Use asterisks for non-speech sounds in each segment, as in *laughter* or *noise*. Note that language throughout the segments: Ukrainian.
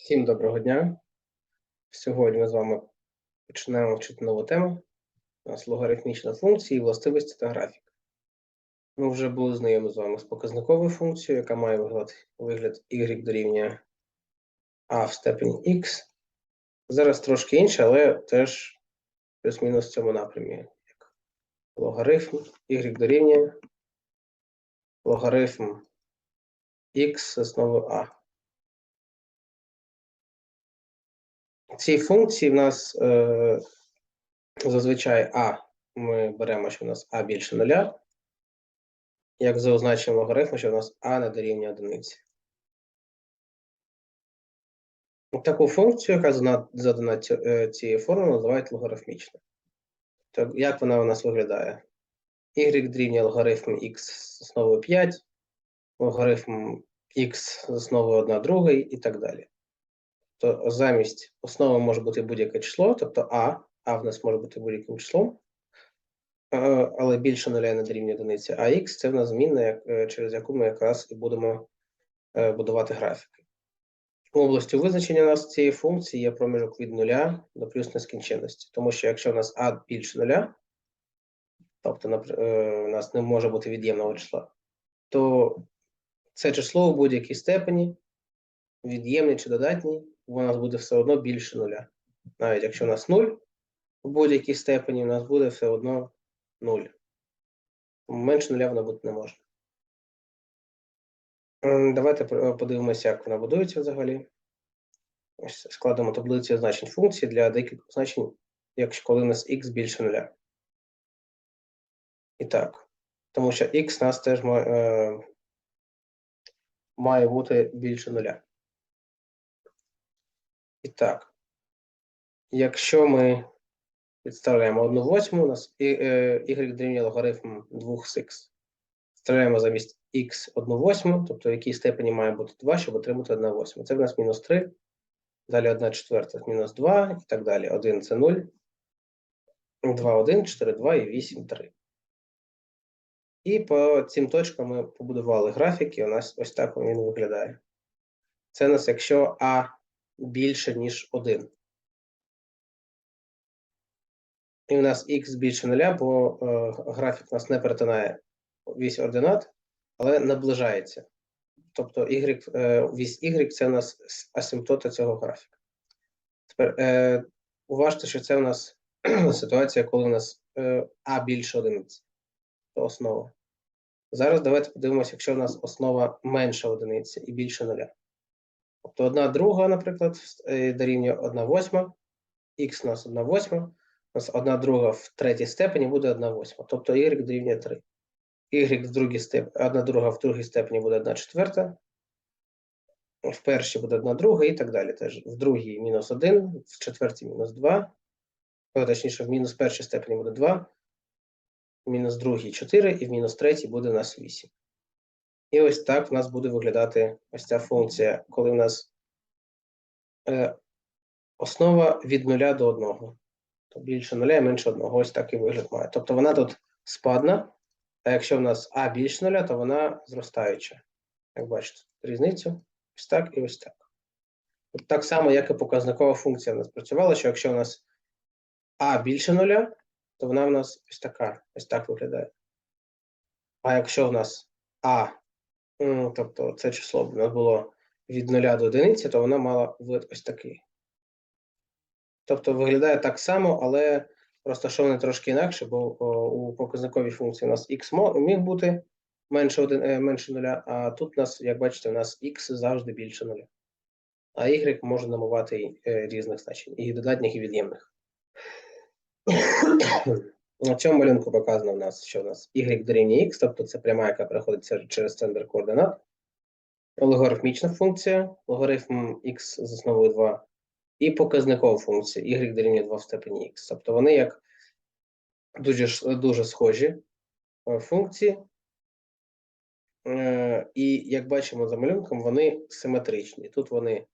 Всім доброго дня. Сьогодні ми з вами починаємо вчити нову тему. У нас логарифмічна функція і властивості та графік. Ми вже були знайомі з вами з показниковою функцією, яка має вигляд, вигляд y дорівнює a в степені x. Зараз трошки інше, але теж плюс-мінус в цьому напрямі. Як логарифм y дорівнює логарифм x з основою a. Ці функції в нас е, зазвичай А ми беремо, що в нас А більше нуля, як за означенням логарифму, що в нас А не дорівнює одиниці. Таку функцію, яка задана, е, цією формулою, називають логарифмічною. Так, як вона у нас виглядає? Y дорівнює логарифм x з основою 5, логарифм x з основою 1 другий і так далі то замість основи може бути будь-яке число, тобто А, А в нас може бути будь-яким числом, е, але більше нуля не дорівнює одиниці, а Х це в нас змінна, е, через яку ми якраз і будемо е, будувати графіки. Областю визначення у нас цієї функції є проміжок від нуля до плюс нескінченності, тому що якщо в нас А більше нуля, тобто у нас не може бути від'ємного числа, то це число у будь-якій степені, від'ємний чи додатній, у нас буде все одно більше нуля. Навіть якщо у нас 0 в будь-якій степені, у нас буде все одно 0. Менше нуля вона бути не може. Давайте подивимося, як вона будується взагалі. Ось складемо таблицю значень функції для декількох значень, якщо коли у нас x більше нуля. І так, тому що x у нас теж е, має бути більше нуля. І так, якщо ми підставляємо 1 восьму, у нас е, y дорівнює логарифм 2 з x. Вставляємо замість x 1 восьму, тобто в якій степені має бути 2, щоб отримати 1 восьму. Це в нас мінус 3, далі 1 четверта мінус 2 і так далі. 1 це 0, 2 1, 4 2 і 8 3. І по цим точкам ми побудували графіки, у нас ось так він виглядає. Це у нас якщо А більше, ніж 1. І у нас х більше нуля, бо е, графік нас не перетинає вісь ординат, але наближається. Тобто y, е, вісь y це у нас асимптота цього графіка. Тепер е, уважте, що це у нас *clears throat* ситуація, коли у нас е, а більше одиниці. Це основа. Зараз давайте подивимося, якщо у нас основа менше одиниці і більше нуля. Тобто одна друга, наприклад, е, дорівнює 1 восьма, х у нас 1 восьма, у нас одна друга в третій степені буде 1 восьма, тобто y дорівнює 3. y в другій степені, одна друга в другій степені буде 1 четверта, в першій буде 1 друга і так далі. Теж в другій мінус 1, в четвертій мінус 2, о, точніше, в мінус першій степені буде 2, в мінус другій 4 і в мінус третій буде у нас 8. І ось так в нас буде виглядати ось ця функція, коли в нас е, основа від 0 до 1. То більше 0 і менше 1. Ось такий вигляд має. Тобто вона тут спадна, а якщо в нас А більше 0, то вона зростаюча. Як бачите, різницю. Ось так і ось так. От так само, як і показникова функція в нас працювала, що якщо у нас А більше 0, то вона в нас ось така, ось так виглядає. А якщо в нас А Тобто це число нас було від 0 до 1, то вона мала вид ось такий. Тобто виглядає так само, але розташований трошки інакше, бо о, у показниковій функції у нас x міг бути менше, 1, е, менше 0, а тут у нас, як бачите, у нас x завжди більше 0. А y може набувати е, різних значень, і додатніх, і від'ємних. На цьому малюнку показано у нас, що у нас y дорівнює x, тобто це пряма, яка проходить чер- через центр координат. Логарифмічна функція, логарифм x з основою 2, і показникова функція y дорівнює 2 в степені x. Тобто вони як дуже, дуже схожі е, функції. Е, І як бачимо за малюнком, вони симетричні. Тут вони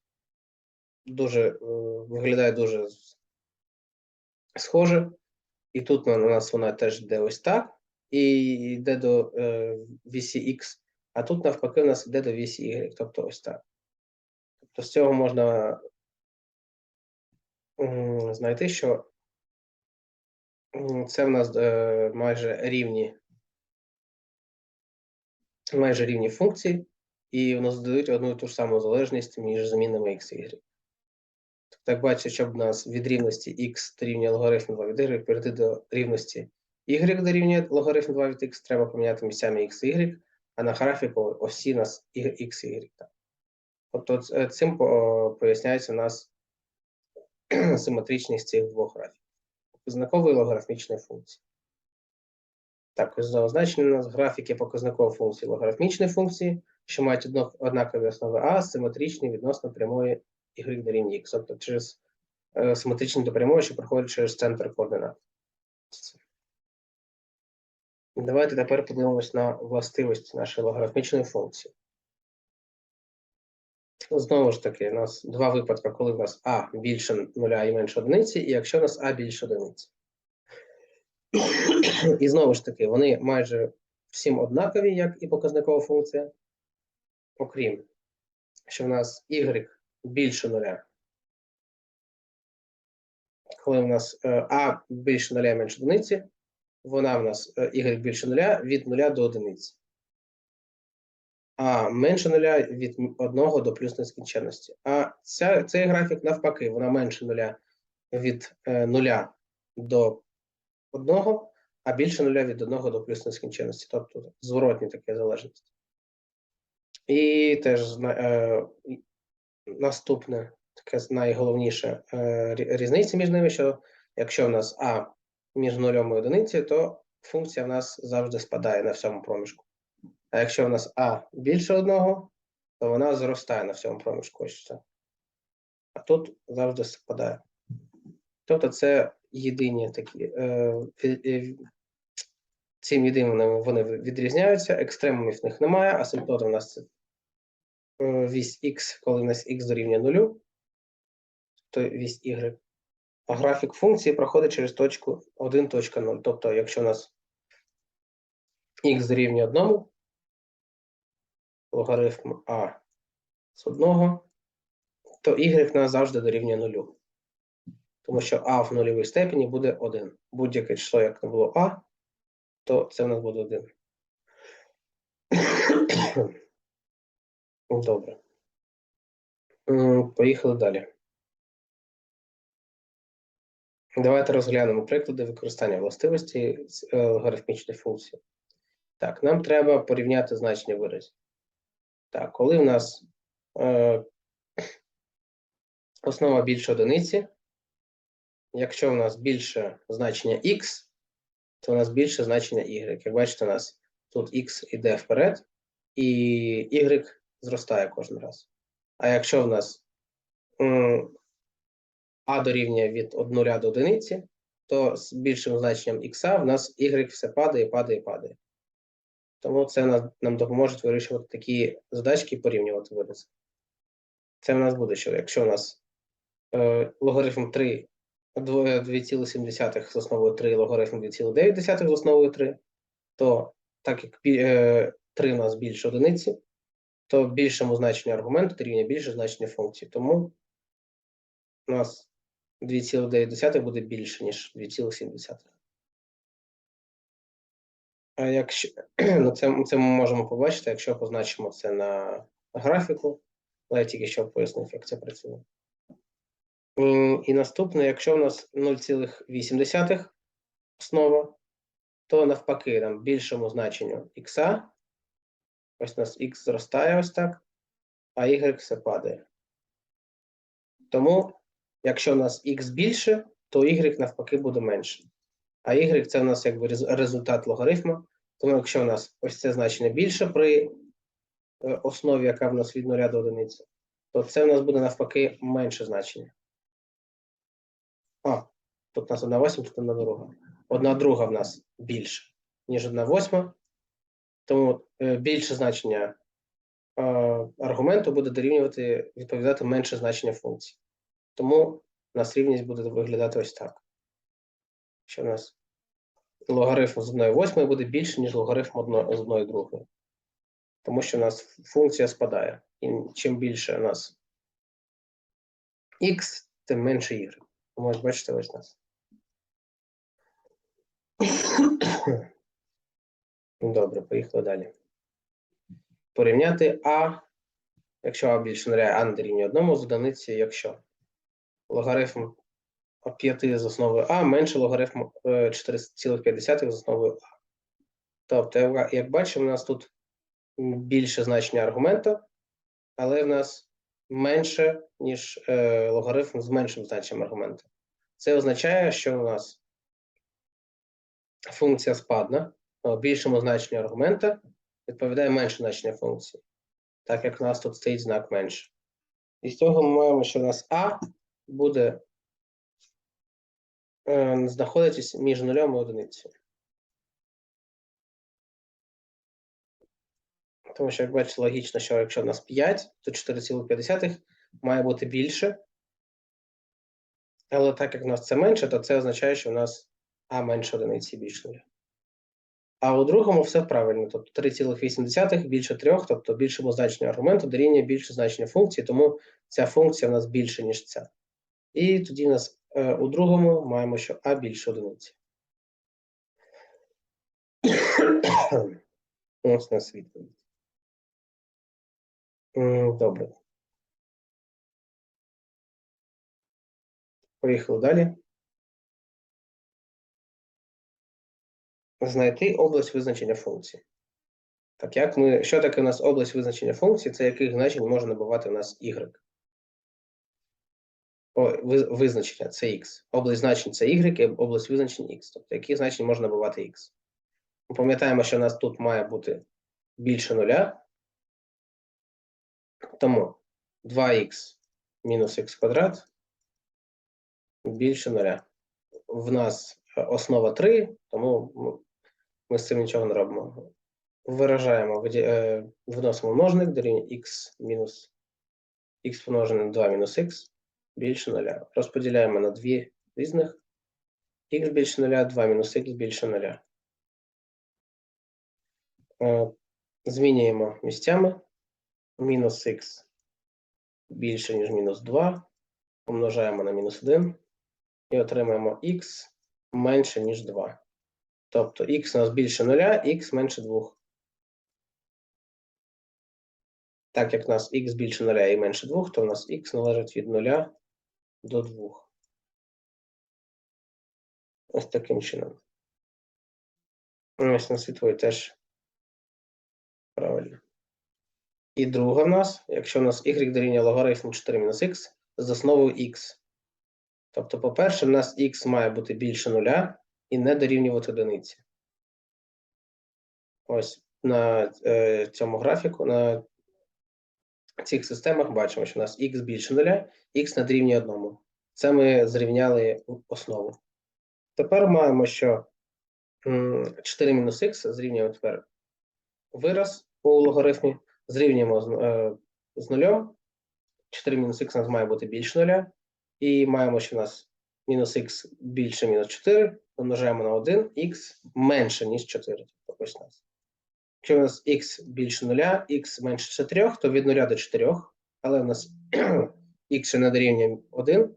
дуже е, виглядають дуже схоже. І тут у нас вона теж йде ось так, і йде до е, вісі X, а тут навпаки у нас йде до вісі Y, тобто ось так. то з цього можна знайти, що це в нас е, майже рівні майже рівні функції, і у нас додають одну і ту ж саму залежність між змінними x і y. Як бачите, щоб нас від рівності x дорівнює логарифм 2 від y перейти до рівності y дорівнює логарифм 2 від x, треба поміняти місцями x і y, а на графіку осі у нас x і y. Тобто цим поясняється у нас *clears throat* симетричність цих двох графіків. Показникової логарифмічної функції. Також за означення у нас графіки показникової функції логарифмічної функції, що мають однакові основи А, симетричні відносно прямої y дорівнює x, тобто через е, симетричні до що проходять через центр координат. Давайте тепер подивимось на властивості нашої логарифмічної функції. Знову ж таки, у нас два випадки, коли в нас А більше нуля і менше одиниці, і якщо у нас А більше одиниці. *clears throat* І знову ж таки, вони майже всім однакові, як і показникова функція, окрім, що в нас y більше нуля. Коли в нас е, А більше нуля менше одиниці, вона в нас е, y більше нуля від нуля до одиниці. А менше нуля від 1 до плюс нескінченності. А ця, цей графік навпаки, вона менше нуля від е, нуля до 1, а більше нуля від 1 до плюс нескінченності. Тобто зворотні таке залежність. І теж е, наступне, таке найголовніше е, різниця між ними, що якщо в нас А між нулем і одиницею, то функція в нас завжди спадає на всьому проміжку. А якщо в нас А більше одного, то вона зростає на всьому проміжку. А тут завжди спадає. Тобто це єдині такі. Е, е, цим єдиним вони відрізняються, екстремумів в них немає, асимптота у нас вісь X, коли у нас X дорівнює нулю, то вісь Y. А графік функції проходить через точку 1.0. Тобто, якщо у нас X дорівнює 1, логарифм А з 1, то Y в нас завжди дорівнює 0. Тому що А в нульовій степені буде 1. Будь-яке число, як не було А, то це в нас буде 1. Добре. Поїхали далі. Давайте розглянемо приклади використання властивості з, е, логарифмічної функції. Так, нам треба порівняти значення виразів. Так, коли в нас е, основа більше одиниці, якщо в нас більше значення x, то у нас більше значення y. Як бачите, у нас тут x іде вперед, і y зростає кожен раз. А якщо в нас а дорівнює від 0 до 1, то з більшим значенням x в нас y все падає, падає, падає. Тому це нам, допоможе вирішувати такі задачки і порівнювати вирази. Це в нас буде, що якщо у нас е, логарифм 3 2,7 з основою 3, логарифм 2,9 з основою 3, то так як е, 3 у нас більше одиниці, то в більшому значенню аргументу дорівнює більше значення функції. Тому у нас 2,9 буде більше, ніж 2,7. А якщо *clears throat* ну це, це ми можемо побачити, якщо позначимо це на графіку, але я тільки що пояснив, як це працює. І, і наступне, якщо в нас 0,8 основа, то навпаки, там більшому значенню х, ось у нас х зростає ось так, а y все падає. Тому, якщо у нас х більше, то y навпаки буде менше. А y це у нас якби результат логарифму. Тому якщо у нас ось це значення більше при е, основі, яка в нас від 0 до 1, то це у нас буде навпаки менше значення. А, тут у нас 1 восьма, тут 1 друга. Одна друга в нас більше, ніж 1 восьма. Тому е, більше значення е, аргументу буде дорівнювати, відповідати менше значення функції. Тому у нас рівність буде виглядати ось так. Що у нас логарифм з 1 восьмої буде більше, ніж логарифм з 1 другої. Тому що у нас функція спадає. І чим більше у нас х, тим менше y. Тому бачите, ось у нас. *coughs* *coughs* *coughs* Добре, поїхали далі. Порівняти а, якщо а більше нуля, а не дорівнює одному з одиниці, якщо логарифм 5 з основою а менше логарифм е, 4,5 з основою а. Тобто, як- бачимо, у нас тут більше значення аргумента, але в нас менше, ніж е, логарифм з меншим значенням аргумента. Це означає, що у нас функція спадна, більшому значенню аргумента відповідає менше значення функції, так як у нас тут стоїть знак менше. І з цього ми маємо, що у нас А буде е, знаходитись між нулем і одиницею. Тому що, як бачите, логічно, що якщо у нас 5, то 4,5 має бути більше. Але так як у нас це менше, то це означає, що у нас А менше одиниці більше нуля. А у другому все правильно. Тобто 3,8 більше 3, тобто більшому значенню аргументу дорівнює більше значення функції, тому ця функція у нас більше, ніж ця. І тоді у нас е, у другому маємо, що А більше одиниці. *coughs* Ось нас відповідь. Добре. Поїхали далі. Знайти область визначення функції. Так, як ми, що таке у нас область визначення функції? Це яких значень може набувати у нас y. О, визначення це x. Область значень це y, і область визначень x. Тобто, які значення може набувати x. Ми пам'ятаємо, що у нас тут має бути більше нуля. Тому 2х мінус х квадрат більше нуля. В нас е, основа 3, тому ми- з цим нічого не робимо. Виражаємо, е, вносимо множник дорівнює х мінус х помножене на 2 мінус х більше нуля. Розподіляємо на дві різних. х більше нуля, 2 мінус х більше нуля. Е, Змінюємо місцями. Мінус х більше, ніж мінус 2. Помножаємо на мінус 1 і отримаємо х менше, ніж 2. Тобто х у нас більше 0, х менше 2. Так як у нас х більше 0 і менше 2, то у нас х належить від 0 до 2. Ось таким чином. Ось на світлої теж правильно. І друга в нас, якщо у нас y дорівнює логарифму 4 мінус х з основою х. Тобто, по-перше, в нас х має бути більше нуля і не дорівнювати одиниці. Ось на е, цьому графіку, на цих системах бачимо, що у нас х більше нуля, х не дорівнює одному. Це ми зрівняли основу. Тепер маємо, що 4 мінус х зрівнюємо тепер вираз у логарифмі, зрівнюємо з, е, з нулем. 4 мінус х у нас має бути більше нуля. І маємо, що у нас мінус х більше мінус 4, помножаємо на 1, х менше, ніж 4. Тобто ось нас. Якщо у нас х більше 0, х менше 4, то від 0 до 4, але у нас *clears throat* х ще не дорівнює 1,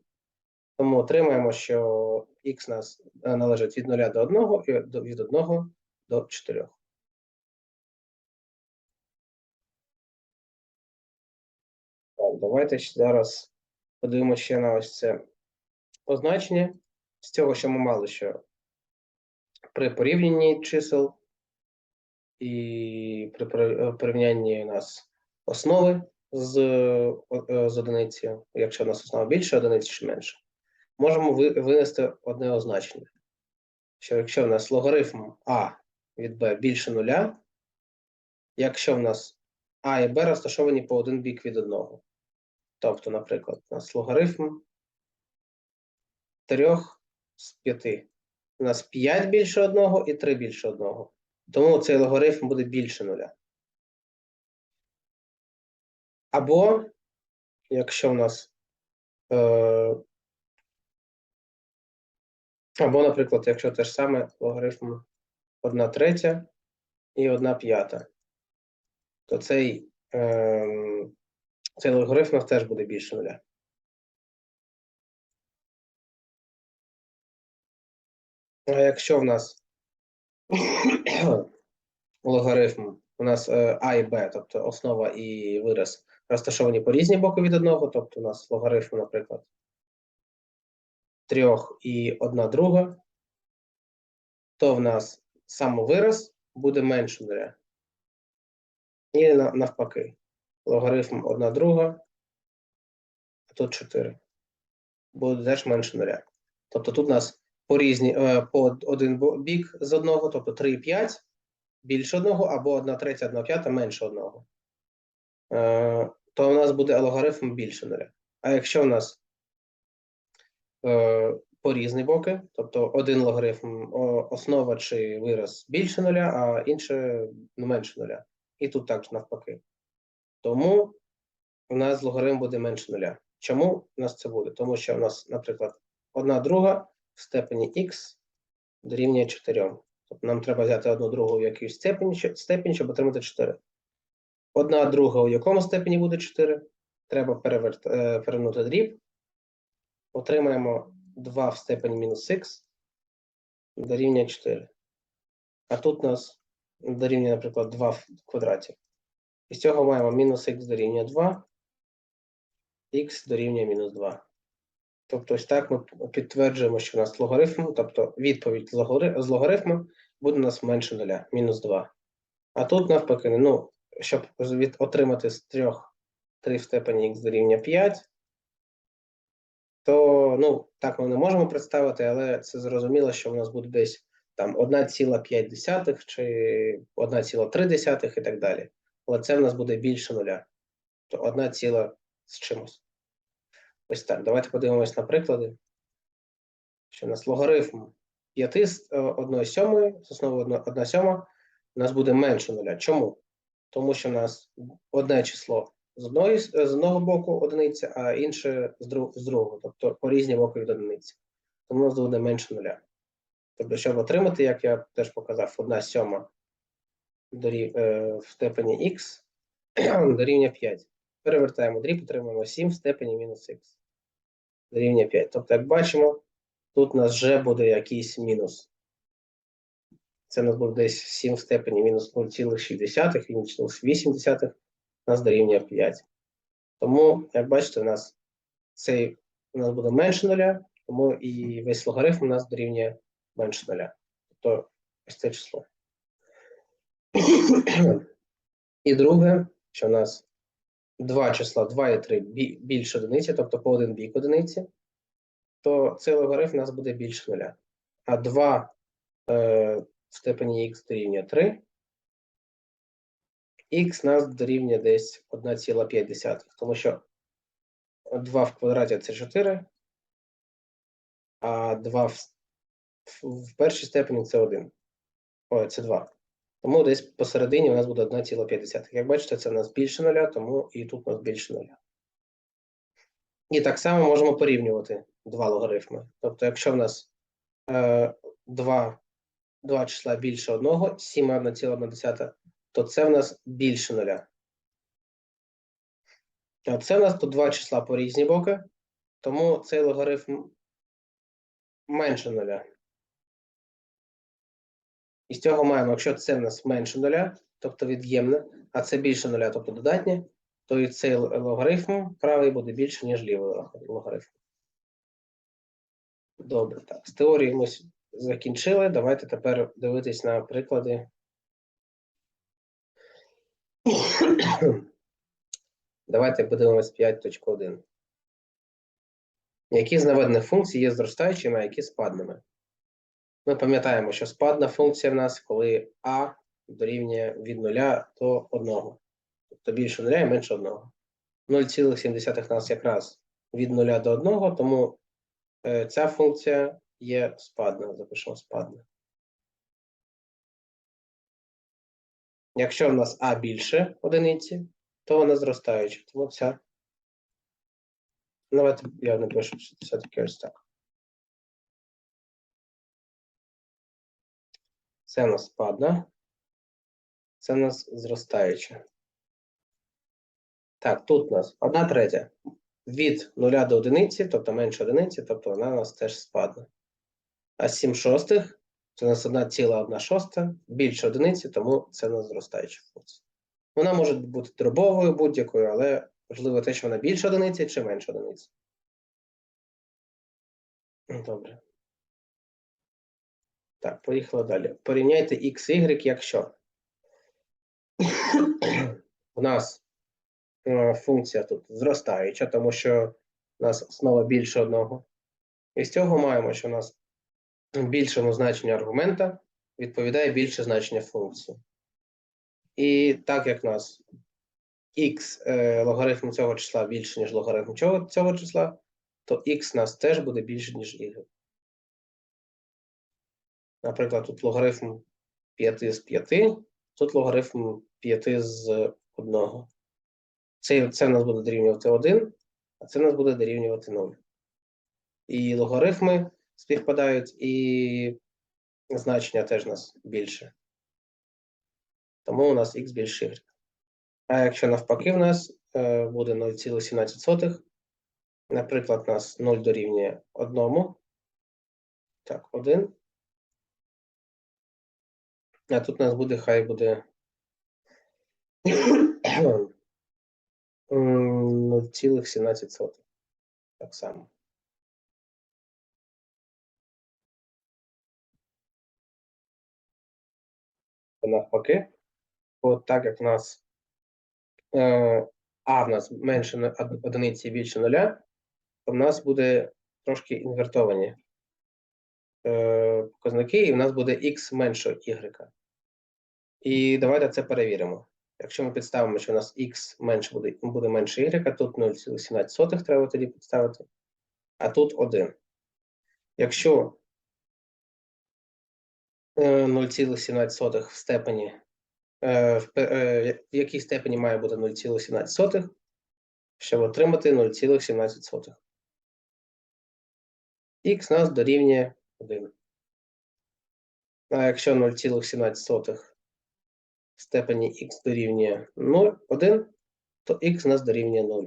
тому отримаємо, що х нас е, належить від 0 до 1 і від 1 до 4. Так, давайте зараз подивимося ще на ось це означення. З цього, що ми мали, що при порівнянні чисел і при порівнянні у нас основи з, е, з одиницею, якщо у нас основа більше одиниці чи менше, можемо винести одне означення. Що якщо в нас логарифм А від Б більше нуля, якщо в нас А і Б розташовані по один бік від одного. Тобто, наприклад, у нас логарифм 3 з 5. У нас 5 більше одного і 3 більше одного. Тому цей логарифм буде більше нуля. Або, якщо в нас. Е, або, наприклад, якщо те ж саме логарифм 1 третя і 1 п'ята, то цей, е, цей логарифм у теж буде більше нуля. А якщо в нас *coughs* логарифм, у нас е, А і Б, тобто основа і вираз, розташовані по різні боки від одного, тобто у нас логарифм, наприклад, трьох і одна друга, то в нас самовираз буде менше нуля. І навпаки. Логарифм одна друга, а тут 4. Буде теж менше нуля. Тобто тут у нас по різні, е, по один бік з одного, тобто 3 і 5 більше одного, або 1 третя, 1 п'ята менше одного. Е, то у нас буде логарифм більше нуля. А якщо у нас е, по різні боки, тобто один логарифм основа чи вираз більше нуля, а інше ну, менше нуля. І тут також навпаки. Тому у нас логарифм буде менше нуля. Чому у нас це буде? Тому що у нас, наприклад, одна друга в степені х дорівнює 4. Тобто нам треба взяти одну другу в якійсь степені, степені, щоб отримати 4. Одна друга у якому степені буде 4? Треба переверт, е, перевернути дріб. Отримаємо 2 в степені мінус х дорівнює 4. А тут у нас дорівнює, наприклад, 2 в квадраті. І з цього маємо мінус х дорівнює 2, х дорівнює мінус 2. Тобто, ось так ми підтверджуємо, що у нас логарифм, тобто відповідь з логарифму буде у нас менше нуля, мінус 2. А тут навпаки, ну, щоб від, отримати з 3, 3 в степені х дорівнює 5, то ну, так ми не можемо представити, але це зрозуміло, що у нас буде десь там 1,5 чи 1,3 і так далі. Але це в нас буде більше нуля. То 1 з чимось. Ось так. Давайте подивимось на приклади. Що у нас логарифм 5 з 1 сьомої, з основи 1 сьома, у нас буде менше нуля. Чому? Тому що у нас одне число з, одної, з одного боку одиниця, а інше з, друг, з другого, тобто по різні боки від одиниці. Тому у нас буде менше нуля. Тобто, щоб отримати, як я теж показав, 1 сьома е, в степені х дорівнює 5. Перевертаємо дріб, отримаємо 7 в степені мінус х. Дорівнює 5. Тобто, як бачимо, тут у нас вже буде якийсь мінус. Це у нас буде десь 7 в степені мінус 0,6 і мінус 0,8 у нас дорівнює 5. Тому, як бачите, у нас цей у нас буде менше нуля, тому і весь логарифм у нас дорівнює менше нуля. Тобто ось це число. *clears throat* І друге, що у нас два числа 2 і 3 бі- більше одиниці, тобто по один бік одиниці, то цей логарифм у нас буде більше нуля. А 2 е, в степені х дорівнює 3, х нас дорівнює десь 1,5, тому що 2 в квадраті це 4, а 2 в, в, першій степені це 1. Ой, це 2. Тому десь посередині у нас буде 1,5. Як бачите, це у нас більше нуля, тому і тут у нас більше нуля. І так само можемо порівнювати два логарифми. Тобто, якщо в нас е, два, два числа більше одного, 7 1,1, то це в нас більше нуля. А це в нас тут два числа по різні боки, тому цей логарифм менше нуля. І з цього маємо, якщо це в нас менше нуля, тобто від'ємне, а це більше нуля, тобто додатнє, то і цей логарифм правий буде більше, ніж лівий логарифм. Добре, так. З теорією ми закінчили. Давайте тепер дивитись на приклади. Давайте подивимось 5.1. Які з наведених функцій є зростаючими, а які спадними? Ми пам'ятаємо, що спадна функція в нас, коли а дорівнює від 0 до 1. Тобто більше 0 і менше 1. 0,7 у нас якраз від 0 до 1, тому е, ця функція є спадна. Запишемо спадна. Якщо в нас а більше одиниці, то вона зростаюча. Тому ця. Давайте я напишу, все-таки ось так. Це у нас спадна. Це у нас зростаюча. Так, тут у нас одна третя. Від 0 до одиниці, тобто менше одиниці, тобто вона у нас теж спадна. А 7 шостих Це у нас 1,1 шоста, більше одиниці, тому це у нас зростаюча функція. Вона може бути дробовою будь-якою, але важливо те, що вона більше одиниці чи менше одиниці. Добре. Так, поїхали далі. Порівняйте x, y, якщо у нас е, функція тут зростаюча, тому що у нас основа більше одного. І з цього маємо, що у нас більшому значенню аргумента відповідає більше значення функції. І так як у нас x е, логарифм цього числа більше, ніж логарифм цього, цього числа, то x у нас теж буде більше, ніж y. Наприклад, тут логарифм 5 з 5, тут логарифм 5 з 1. Це, це нас буде дорівнювати 1, а це нас буде дорівнювати 0. І логарифми співпадають, і значення теж нас більше. Тому у нас х більше y. А якщо навпаки, в нас е, буде 0,17, наприклад, у нас 0 дорівнює 1. Так, 1. А тут у нас буде, хай буде м, 0,17. Так само. Навпаки, от так як в нас е, А в нас менше одиниці більше нуля, то в нас буде трошки інвертовані е, показники, і в нас буде x менше y. І давайте це перевіримо. Якщо ми підставимо, що у нас x менше буде, буде менше y, тут 0,17 треба тоді підставити, а тут 1. Якщо е, 0,17 в степені, е, е, в якій степені має бути 0,17, щоб отримати 0,17. Х нас дорівнює 1. А якщо 0,17 степені х дорівнює 0, 1, то х у нас дорівнює 0.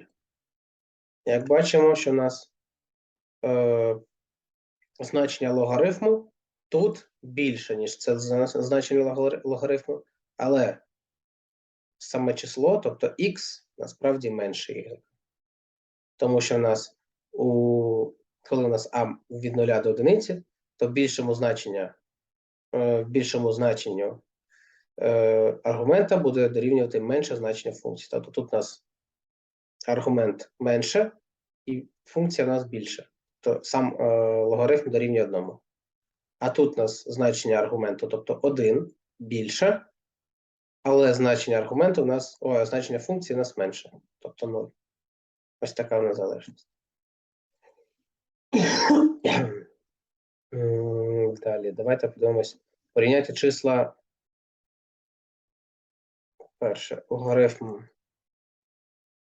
Як бачимо, що у нас е, значення логарифму тут більше, ніж це значення логарифму, але саме число, тобто х, насправді менше y. Тому що в нас, у, коли у нас а від 0 до 1, то більшому значення, е, більшому значенню е, аргумента буде дорівнювати менше значення функції. Тобто тут у нас аргумент менше, і функція у нас більше. То сам е, логарифм дорівнює одному. А тут у нас значення аргументу, тобто 1 більше, але значення аргументу у нас, о, значення функції у нас менше, тобто 0. Ось така в нас залежність. Далі, давайте подивимось. Порівняйте числа. Перше, логарифм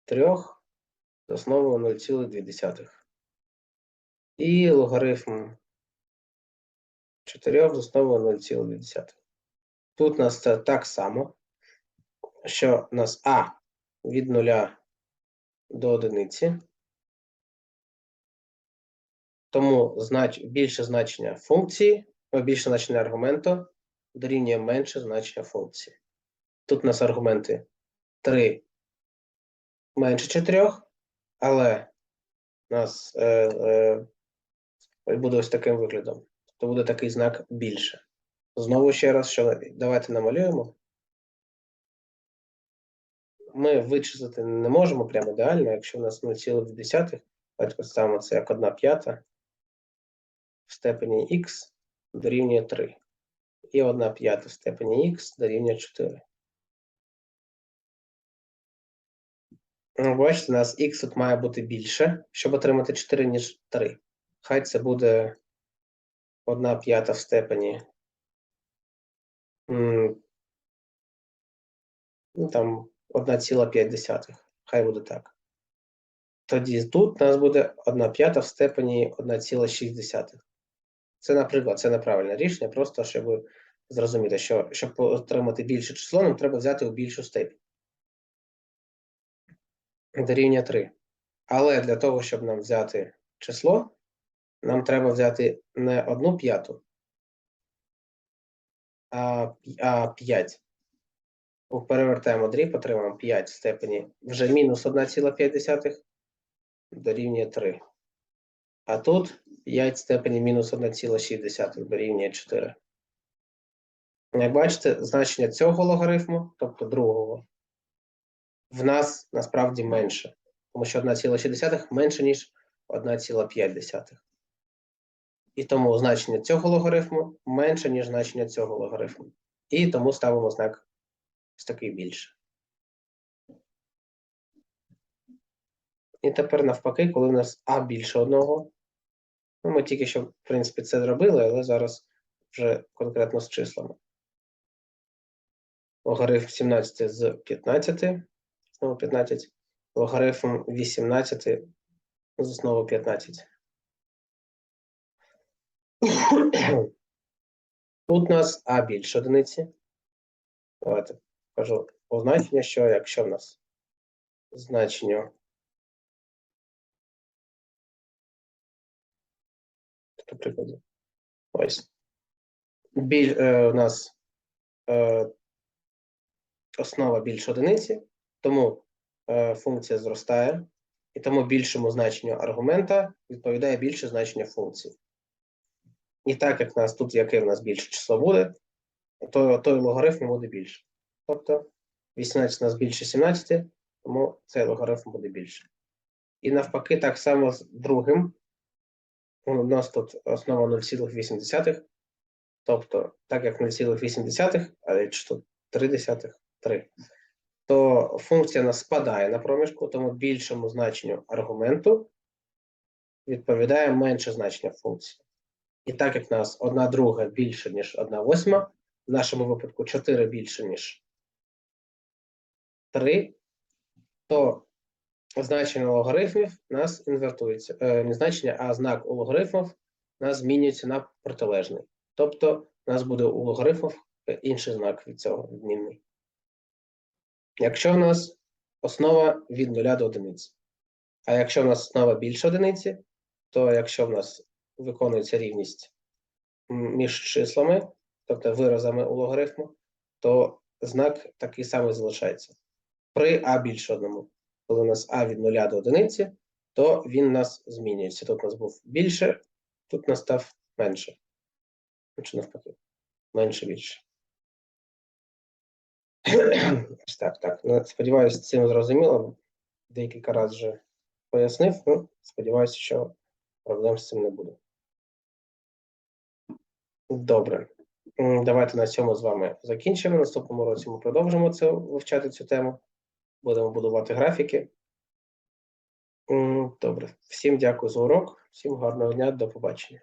3 з основою 0,2. І логарифм 4 з основою 0,2. Тут у нас це так само, що у нас А від 0 до одиниці. Тому знач... більше значення функції, більше значення аргументу дорівнює менше значення функції. Тут у нас аргументи 3 менше 4, але у нас е, е, буде ось таким виглядом. Тобто буде такий знак більше. Знову ще раз, що давайте намалюємо. Ми вичислити не можемо прямо ідеально, якщо у нас 0,2, давайте поставимо це як 1 п'ята в степені х дорівнює 3. І 1 п'ята в степені х дорівнює 4. Бачите, у нас х тут має бути більше, щоб отримати 4, ніж 3. Хай це буде 1 п'ята в степені. Ну, там 1,5. Хай буде так. Тоді тут у нас буде 1 п'ята в степені 1,6. Це, наприклад, це неправильне рішення, просто щоб зрозуміти, що щоб отримати більше число, нам треба взяти у більшу степінь. Дорівнює 3. Але для того, щоб нам взяти число, нам треба взяти не 1 п'яту, а 5. Перевертаємо дріб, отримаємо 5 в степені вже мінус 1,5 дорівнює 3. А тут 5 в степені мінус 1,6 дорівнює 4. Як бачите, значення цього логарифму, тобто другого, в нас насправді менше. Тому що 1,6 менше, ніж 1,5. І тому значення цього логарифму менше, ніж значення цього логарифму. І тому ставимо знак ось такий більше. І тепер навпаки, коли у нас А більше одного, ну, ми тільки що, в принципі, це зробили, але зараз вже конкретно з числами. Логарифм 17 з 15, знову 15, логарифм 18 з основи 15. Тут у нас А більше одиниці. Давайте покажу позначення, що якщо в нас значення. Ось. Біль, е, у нас е, основа більше одиниці, тому е, функція зростає, і тому більшому значенню аргумента відповідає більше значення функції. І так як в нас тут, яке в нас більше число буде, то той логарифм буде більше. Тобто 18 у нас більше 17, тому цей логарифм буде більше. І навпаки, так само з другим. У нас тут основа 0,8. Тобто, так як 0,8, але чи тут 3 3, то функція нас спадає на проміжку, тому більшому значенню аргументу відповідає менше значення функції. І так як в нас 1 друга більше, ніж 1 восьма, в нашому випадку 4 більше, ніж 3, то значення логарифмів у нас інвертується. Е, не значення, а знак у логарифмів у нас змінюється на протилежний. Тобто у нас буде у логарифмів інший знак від цього відмінний. Якщо в нас основа від 0 до одиниці. А якщо в нас основа більше одиниці, то якщо в нас виконується рівність між числами, тобто виразами у логарифму, то знак такий самий залишається. При А більше одному. Коли у нас А від 0 до одиниці, то він у нас змінюється. Тут у нас був більше, тут у нас став менше. Чи навпаки, менше більше. Так, так. Ну, сподіваюся, цим зрозуміло. Декілька разів вже пояснив. Ну, сподіваюся, що проблем з цим не буде. Добре. Давайте на цьому з вами закінчимо. Наступному році ми продовжимо це вивчати цю тему. Будемо будувати графіки. Добре. Всім дякую за урок. Всім гарного дня. До побачення.